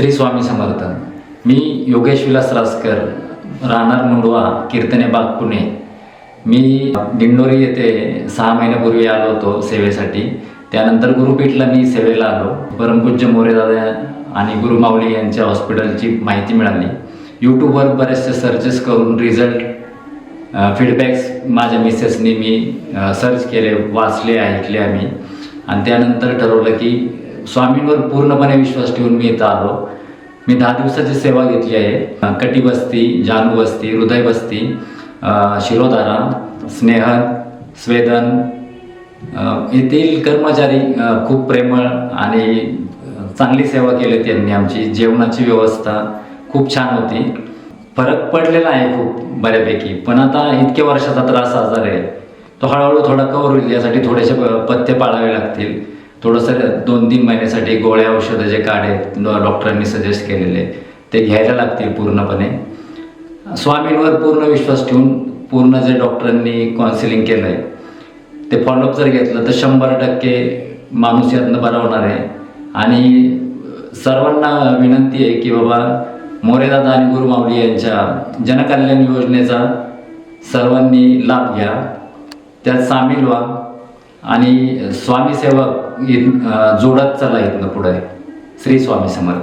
श्री स्वामी समर्थ. मी योगेश विलास रासकर राहणार मुंडवा कीर्तने बाग पुणे. मी दिंडोरी येथे सहा महिन्यापूर्वी आलो होतो सेवेसाठी. त्यानंतर गुरुपीठला मी सेवेला आलो. परमपूज्य मोरेदादा आणि गुरु माऊली यांच्या हॉस्पिटलची माहिती मिळाली. यूट्यूबवर बरेचसे सर्चेस करून रिझल्ट फीडबॅक्स माझ्या मिसेसनी मी सर्च केले वाचले ऐकले आम्ही. आणि त्यानंतर ठरवलं की स्वामींवर पूर्णपणे विश्वास ठेवून मी इथं आलो. मी दहा दिवसाची सेवा घेतली आहे. कटीबस्ती जानू बस्ती हृदय बस्ती शिरोधारा स्नेहन स्वेदन येथील कर्मचारी खूप प्रेमळ आणि चांगली सेवा केली त्यांनी आमची. जेवणाची व्यवस्था खूप छान होती. फरक पडलेला आहे खूप बऱ्यापैकी. पण आता इतक्या वर्षाचा त्रास आजार आहे तो हळूहळू थोडा कवर होईल यासाठी थोडेसे प- पथ्य पाळावे लागतील. थोडंसं दोन तीन महिन्यासाठी गोळ्या औषधं जे काढे आहेत डॉक्टरांनी सजेस्ट केलेले ते घ्यायला लागतील पूर्णपणे. स्वामींवर पूर्ण विश्वास ठेवून पूर्ण जे डॉक्टरांनी काउन्सिलिंग केलं आहे ते फॉलोअप जर घेतलं तर शंभर टक्के माणूस यातनं बरा होणार आहे. आणि सर्वांना विनंती आहे की बाबा मोरेदादा आणि गुरुमाऊली यांच्या जनकल्याण योजनेचा सर्वांनी लाभ घ्या. त्यात सामील व्हा. आणि स्वामी सेवक जोडत चला इथनं पुढे. श्री स्वामी समर्थ.